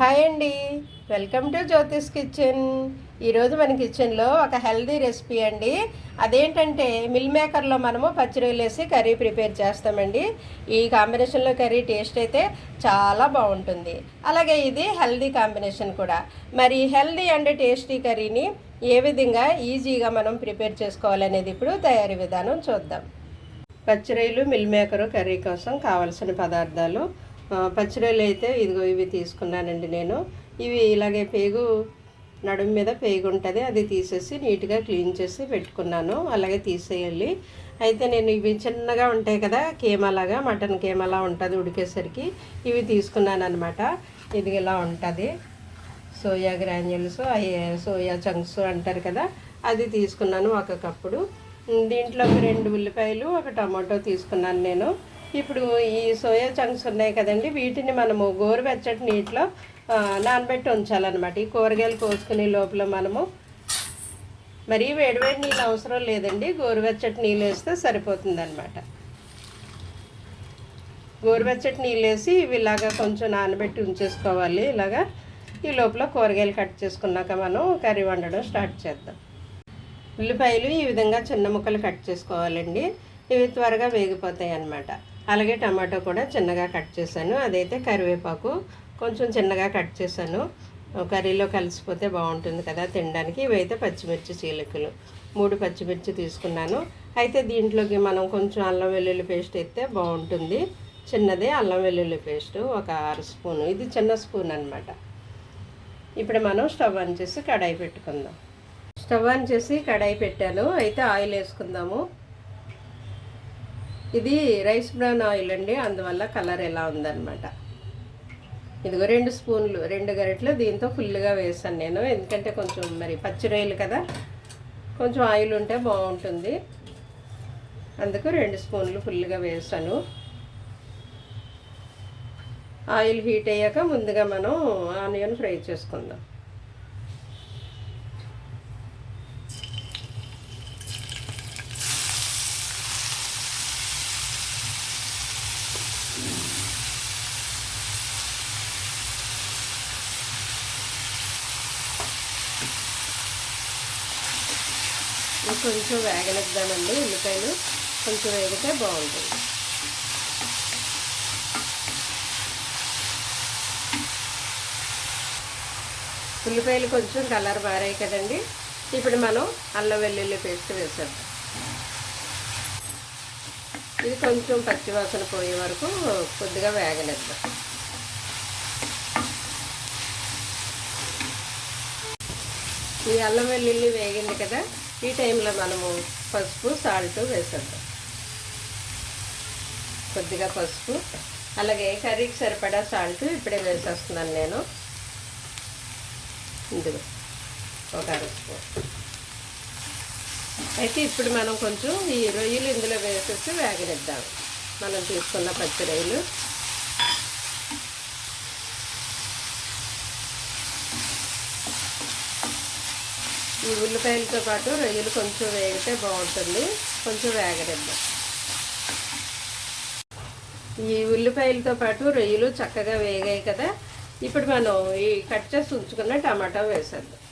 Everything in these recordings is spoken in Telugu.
హాయ్ అండి. Welcome to Jyotish kitchen. ఈరోజు మన కిచెన్లో ఒక హెల్దీ రెసిపీ అండి. అదేంటంటే మిల్ మేకర్లో మనము పచ్చిరొయ్యలు వేసి కర్రీ ప్రిపేర్ చేస్తామండి. ఈ కాంబినేషన్లో కర్రీ టేస్ట్ అయితే చాలా బాగుంటుంది. అలాగే ఇది హెల్దీ కాంబినేషన్ కూడా. మరి హెల్దీ అండ్ టేస్టీ కర్రీని ఏ విధంగా ఈజీగా మనం ప్రిపేర్ చేసుకోవాలనేది ఇప్పుడు తయారీ విధానం చూద్దాం. పచ్చిరొయ్యలు మిల్ మేకరు కర్రీ కోసం కావలసిన పదార్థాలు పచ్చిరొయ్యలు అయితే ఇదిగో ఇవి తీసుకున్నానండి నేను. ఇవి ఇలాగే పేగు నడుము మీద పేగు ఉంటుంది అది తీసేసి నీట్గా క్లీన్ చేసి పెట్టుకున్నాను. అలాగే తీసేయాలి. అయితే నేను ఇవి చిన్నగా ఉంటాయి కదా కేమలాగా మటన్ కేమలా ఉంటుంది ఉడికేసరికి ఇవి తీసుకున్నాను అనమాట ఇది ఇలా ఉంటుంది. సోయా గ్రాన్యుల్స్ అవి సోయా చంక్స్ అంటారు కదా అది తీసుకున్నాను ఒక కప్పుడు. దీంట్లో ఒక రెండు ఉల్లిపాయలు ఒక టమాటో తీసుకున్నాను నేను. ఇప్పుడు ఈ సోయా చంక్స్ ఉన్నాయి కదండి వీటిని మనము గోరువెచ్చటి నీటిలో నానబెట్టి ఉంచాలన్నమాట. ఈ కూరగాయలు కోసుకునే లోపల మనము మరీ వేడివేడి నీళ్ళు అవసరం లేదండి. గోరువెచ్చటి నీళ్ళు వేస్తే సరిపోతుందన్నమాట. గోరువెచ్చటి నీళ్ళు వేసి ఇవి ఇలాగా కొంచెం నానబెట్టి ఉంచేసుకోవాలి. ఇలాగా ఈ లోపల కూరగాయలు కట్ చేసుకున్నాక మనం కర్రీ వండడం స్టార్ట్ చేద్దాం. ఉల్లిపాయలు ఈ విధంగా చిన్న ముక్కలు కట్ చేసుకోవాలండి. ఇవి త్వరగా వేగిపోతాయి అన్నమాట అలాగే టమాటో కూడా చిన్నగా కట్ చేశాను. అదైతే కరివేపాకు కొంచెం చిన్నగా కట్ చేశాను. కర్రీలో కలిసిపోతే బాగుంటుంది కదా తినడానికి. ఇవైతే పచ్చిమిర్చి చీలికలు. మూడు పచ్చిమిర్చి తీసుకున్నాను. అయితే దీంట్లోకి మనం కొంచెం అల్లం వెల్లుల్లి పేస్ట్ అయితే బాగుంటుంది. చిన్నదే అల్లం వెల్లుల్లి పేస్ట్ ఒక అర స్పూను. ఇది చిన్న స్పూన్ అనమాట ఇప్పుడు మనం స్టవ్ ఆన్ చేసి కడాయి పెట్టుకుందాం. స్టవ్ ఆన్ చేసి కడాయి పెట్టాను. అయితే ఆయిల్ వేసుకుందాము. ఇది రైస్ బ్రౌన్ ఆయిల్ అండి అందువల్ల కలర్ ఎలా ఉందన్నమాట. ఇదిగో రెండు స్పూన్లు రెండు గరిటలు దీంతో ఫుల్గా వేసాను నేను. ఎందుకంటే కొంచెం మరి పచ్చి రొయ్యలు కదా కొంచెం ఆయిల్ ఉంటే బాగుంటుంది. అందుకు రెండు స్పూన్లు ఫుల్గా వేసాను. ఆయిల్ హీట్ అయ్యాక ముందుగా మనం ఆనియన్ ఫ్రై చేసుకుందాం. కొంచెం వేగనిద్దామండి ఉల్లిపాయలు. కొంచెం వేగితే బాగుంటుంది. ఉల్లిపాయలు కొంచెం కలర్ మారాయి కదండి. ఇప్పుడు మనం అల్లం వెల్లుల్లి పేస్ట్ వేసేద్దాం. ఇది కొంచెం పచ్చివాసన పోయే వరకు కొద్దిగా వేగనిద్దాం. ఈ అల్లం వెల్లుల్లి వేగింది కదా ఈ టైంలో మనము పసుపు సాల్ట్ వేసేద్దాం. కొద్దిగా పసుపు అలాగే కర్రీకి సరిపడా సాల్ట్ ఇప్పుడే వేసేస్తున్నాను నేను. ఇందులో ఒక అర స్పూన్ అయితే ఇప్పుడు మనం కొంచెం ఈ రొయ్యలు ఇందులో వేసేసి వేగనిద్దాం. మనం తీసుకున్న పచ్చి రొయ్యలు. ఈ ఉల్లిపాయలతో పాటు రొయ్యలు కొంచెం వేగితే బాగుంటుంది. కొంచెం వేగనిద్దాం ఈ ఉల్లిపాయలతో పాటు రొయ్యలు చక్కగా వేగాయి కదా. ఇప్పుడు మనం ఈ కట్ చేసి ఉంచుకున్న టమాటా వేసేద్దాం.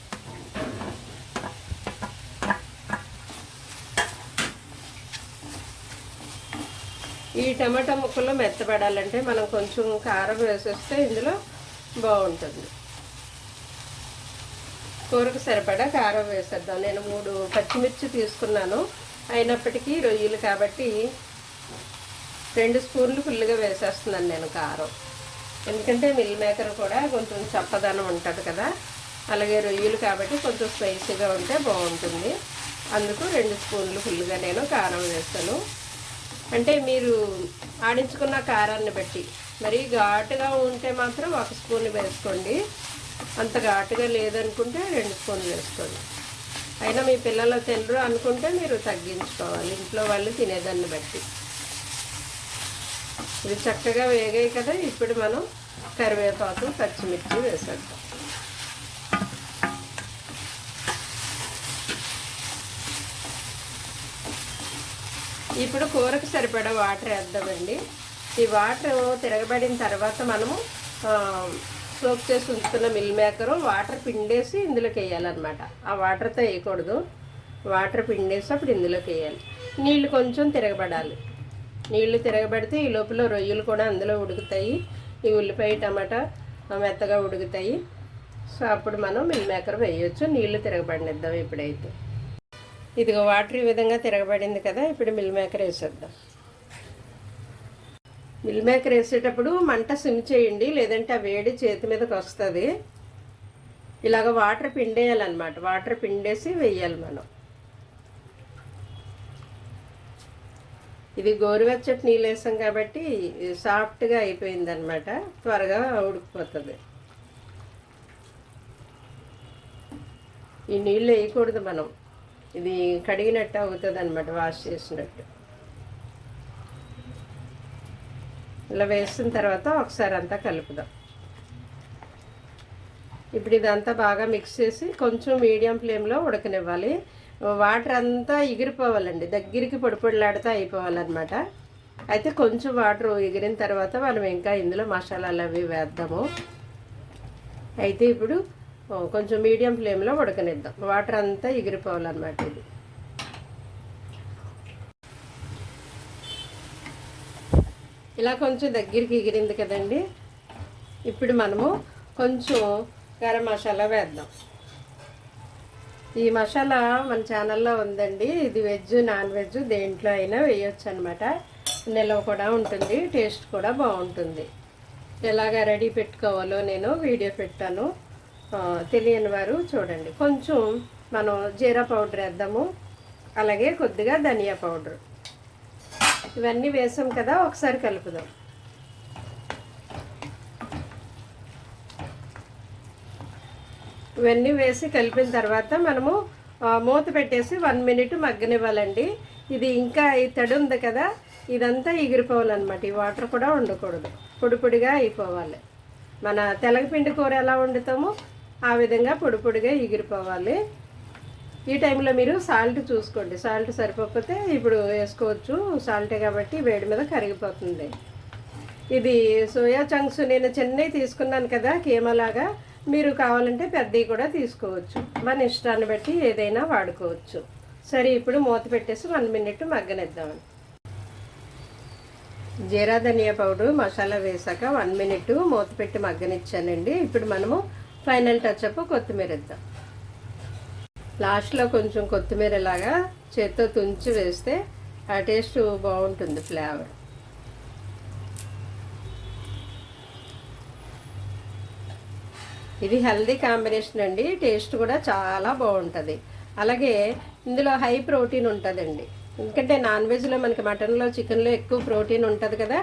ఈ టమాటా ముక్కలు మెత్తపడాలంటే మనం కొంచెం కారం వేసేస్తే ఇందులో బాగుంటుంది. కూరకు సరిపడా కారం వేసేద్దాం. నేను మూడు పచ్చిమిర్చి తీసుకున్నాను. అయినప్పటికీ రొయ్యలు కాబట్టి రెండు స్పూన్లు ఫుల్గా వేసేస్తున్నాను నేను కారం. ఎందుకంటే మిల్ మేకర్ కూడా కొంచెం చప్పదనం ఉంటుంది కదా. అలాగే రొయ్యలు కాబట్టి కొంచెం స్పైసీగా ఉంటే బాగుంటుంది. అందుకు రెండు స్పూన్లు ఫుల్గా నేను కారం వేస్తాను. అంటే మీరు ఆడించుకున్న కారాన్ని బట్టి. మరి ఘాటుగా ఉంటే మాత్రం ఒక స్పూన్ వేసుకోండి. అంత ఘాటుగా లేదనుకుంటే రెండు స్పూన్లు వేసుకోండి. అయినా మీ పిల్లలు తినరు అనుకుంటే మీరు తగ్గించుకోవాలి. ఇంట్లో వాళ్ళు తినేదాన్ని బట్టి. ఇవి చక్కగా వేగాయి కదా ఇప్పుడు మనం కరివేపాకు పచ్చిమిర్చి వేసేద్దాం. ఇప్పుడు కూరకు సరిపడా వాటర్ వేద్దామండి. ఈ వాటర్ తిరగబడిన తర్వాత మనము ఆ, సోప్ చేసి ఉంచుకున్న మిల్ మేకరు వాటర్ పిండేసి ఇందులోకి వేయాలన్నమాట. ఆ వాటర్తో వేయకూడదు. వాటర్ పిండేసి అప్పుడు ఇందులోకి వేయాలి. నీళ్ళు కొంచెం తిరగబడాలి. నీళ్ళు తిరగబడితే ఈ లోపల రొయ్యలు కూడా అందులో ఉడుకుతాయి. ఈ ఉల్లిపాయ టమాటా మెత్తగా ఉడుకుతాయి. సో అప్పుడు మనం మిల్ మేకర్ వేయొచ్చు. నీళ్ళు తిరగబడినిద్దాం ఇప్పుడైతే. ఇదిగో వాటర్ ఈ విధంగా తిరగబడింది కదా ఇప్పుడు మిల్ మేకర్ వేసేద్దాం. మిల్ మేకర్ వేసేటప్పుడు మంట సిమ్ చేయండి లేదంటే ఆ వేడి చేతి మీదకి వస్తుంది. ఇలాగ వాటర్ పిండేయాలన్నమాట. వాటర్ పిండేసి వేయాలి మనం. ఇది గోరువెచ్చటి నీళ్ళు వేసాం కాబట్టి సాఫ్ట్గా అయిపోయింది అనమాట త్వరగా ఉడికిపోతుంది. ఈ నీళ్ళు వేయకూడదు మనం. ఇది కడిగినట్టు అవుతుంది అనమాట వాష్ చేసినట్టు. ఇలా వేసిన తర్వాత ఒకసారి అంతా కలుపుదాం. ఇప్పుడు ఇదంతా బాగా మిక్స్ చేసి కొంచెం మీడియం ఫ్లేమ్లో ఉడకనివ్వాలి. వాటర్ అంతా ఎగిరిపోవాలండి. దగ్గరికి పొడిపొడిలాడితే అయిపోవాలన్నమాట. అయితే కొంచెం వాటర్ ఎగిరిన తర్వాత మనం ఇంకా ఇందులో మసాలాలు అవి వేద్దాము. అయితే ఇప్పుడు కొంచెం మీడియం ఫ్లేమ్లో ఉడకనిద్దాం. వాటర్ అంతా ఎగిరిపోవాలన్నమాట ఇది. ఇలా కొంచెం దగ్గరికి ఎగిరింది కదండి. ఇప్పుడు మనము కొంచెం గరం మసాలా వేద్దాం. ఈ మసాలా మన ఛానల్లో ఉందండి. ఇది వెజ్ నాన్ వెజ్ దేంట్లో అయినా వేయొచ్చు అనమాట నిల్వ కూడా ఉంటుంది టేస్ట్ కూడా బాగుంటుంది. ఎలాగ రెడీ పెట్టుకోవాలో నేను వీడియో పెట్టాను. తెలియని వారు చూడండి. కొంచెం మనం జీరా పౌడర్ వేద్దాము. అలాగే కొద్దిగా ధనియా పౌడర్. ఇవన్నీ వేసాం కదా ఒకసారి కలుపుదాం. ఇవన్నీ వేసి కలిపిన తర్వాత మనము మూత పెట్టేసి వన్ మినిట్ మగ్గనివ్వాలండి. ఇది ఇంకా ఈ తడి ఉంది కదా ఇదంతా ఎగిరిపోవాలన్నమాట. ఈ వాటర్ కూడా ఉండకూడదు. పొడి పొడిగా అయిపోవాలి. మన తెలగపిండి కూర ఎలా వండుతామో ఆ విధంగా పొడి పొడిగా ఎగిరిపోవాలి. ఈ టైంలో మీరు సాల్ట్ చూసుకోండి. సాల్ట్ సరిపోకపోతే ఇప్పుడు వేసుకోవచ్చు. సాల్టే కాబట్టి వేడి మీద కరిగిపోతుంది. ఇది సోయా చంక్స్ నేను చెన్నై తీసుకున్నాను కదా కీమలాగా మీరు కావాలంటే పెద్దవి కూడా తీసుకోవచ్చు. మన ఇష్టాన్ని బట్టి ఏదైనా వాడుకోవచ్చు. సరే ఇప్పుడు మూత పెట్టేసి వన్ మినిట్ మగ్గనిద్దామని జీరా ధనియా పౌడర్ మసాలా వేసాక వన్ మినిట్ మూత పెట్టి మగ్గనిచ్చానండి. ఇప్పుడు మనము ఫైనల్ టచ్ అప్ కొత్తిమీర ఇద్దాం. లాస్ట్లో కొంచెం కొత్తిమీర లాగా చేత్తో తుంచి వేస్తే ఆ టేస్ట్ బాగుంటుంది ఫ్లేవర్. ఇది హెల్దీ కాంబినేషన్ అండి టేస్ట్ కూడా చాలా బాగుంటుంది. అలాగే ఇందులో హై ప్రోటీన్ ఉంటుందండి. ఎందుకంటే నాన్ వెజ్లో మనకి మటన్లో చికెన్లో ఎక్కువ ప్రోటీన్ ఉంటుంది కదా.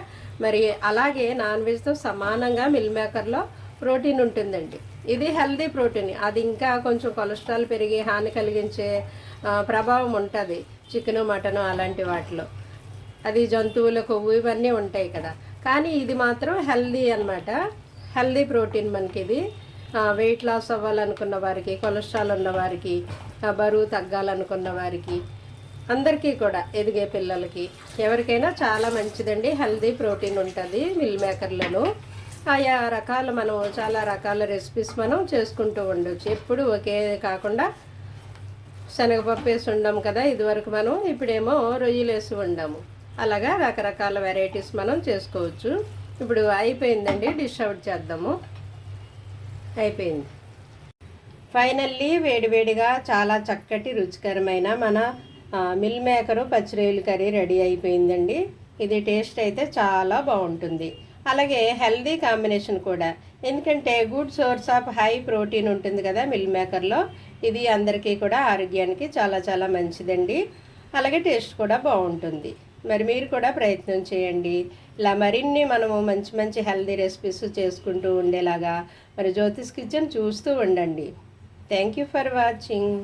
మరి అలాగే నాన్ వెజ్తో సమానంగా మిల్ మేకర్లో ప్రోటీన్ ఉంటుందండి. ఇది హెల్దీ ప్రోటీన్. అది ఇంకా కొంచెం కొలెస్ట్రాల్ పెరిగి హాని కలిగించే ప్రభావం ఉంటుంది. చికెను మటను అలాంటి వాటిలో. అది జంతువుల కొవ్వు ఇవన్నీ ఉంటాయి కదా. కానీ ఇది మాత్రం హెల్దీ అనమాట హెల్దీ ప్రోటీన్ మనకి ఇది వెయిట్ లాస్ అవ్వాలనుకున్న వారికి కొలెస్ట్రాల్ ఉన్న వారికి బరువు తగ్గాలనుకున్న వారికి అందరికీ కూడా ఎదిగే పిల్లలకి ఎవరికైనా చాలా మంచిదండి. హెల్దీ ప్రోటీన్ ఉంటుంది మిల్ మేకర్లను. ఆయా రకాల మనం చాలా రకాల రెసిపీస్ మనం చేసుకుంటూ ఉండొచ్చు. ఎప్పుడు ఒకే కాకుండా శనగపప్పు వేసి ఉండాము కదా ఇదివరకు మనం ఇప్పుడేమో రొయ్యలు వేసి ఉండాము. అలాగా రకరకాల వెరైటీస్ మనం చేసుకోవచ్చు. ఇప్పుడు అయిపోయిందండి డిష్ అవుట్ చేద్దాము. అయిపోయింది. ఫైనల్లీ వేడివేడిగా చాలా చక్కటి రుచికరమైన మన మిల్ మేకరు పచ్చిరొయ్యల కర్రీ రెడీ అయిపోయిందండి. ఇది టేస్ట్ అయితే చాలా బాగుంటుంది. అలాగే హెల్దీ కాంబినేషన్ కూడా. ఎందుకంటే good source of high protein ఉంటుంది కదా మిల్ మేకర్లో. ఇది అందరికీ కూడా ఆరోగ్యానికి చాలా చాలా మంచిదండి. అలాగే టేస్ట్ కూడా బాగుంటుంది. మరి మీరు కూడా ప్రయత్నం చేయండి. ఇలా మరిన్ని మనము మంచి మంచి హెల్దీ రెసిపీస్ చేసుకుంటూ ఉండేలాగా మరి జ్యోతిష్ కిచెన్ చూస్తూ ఉండండి. Thank you for watching.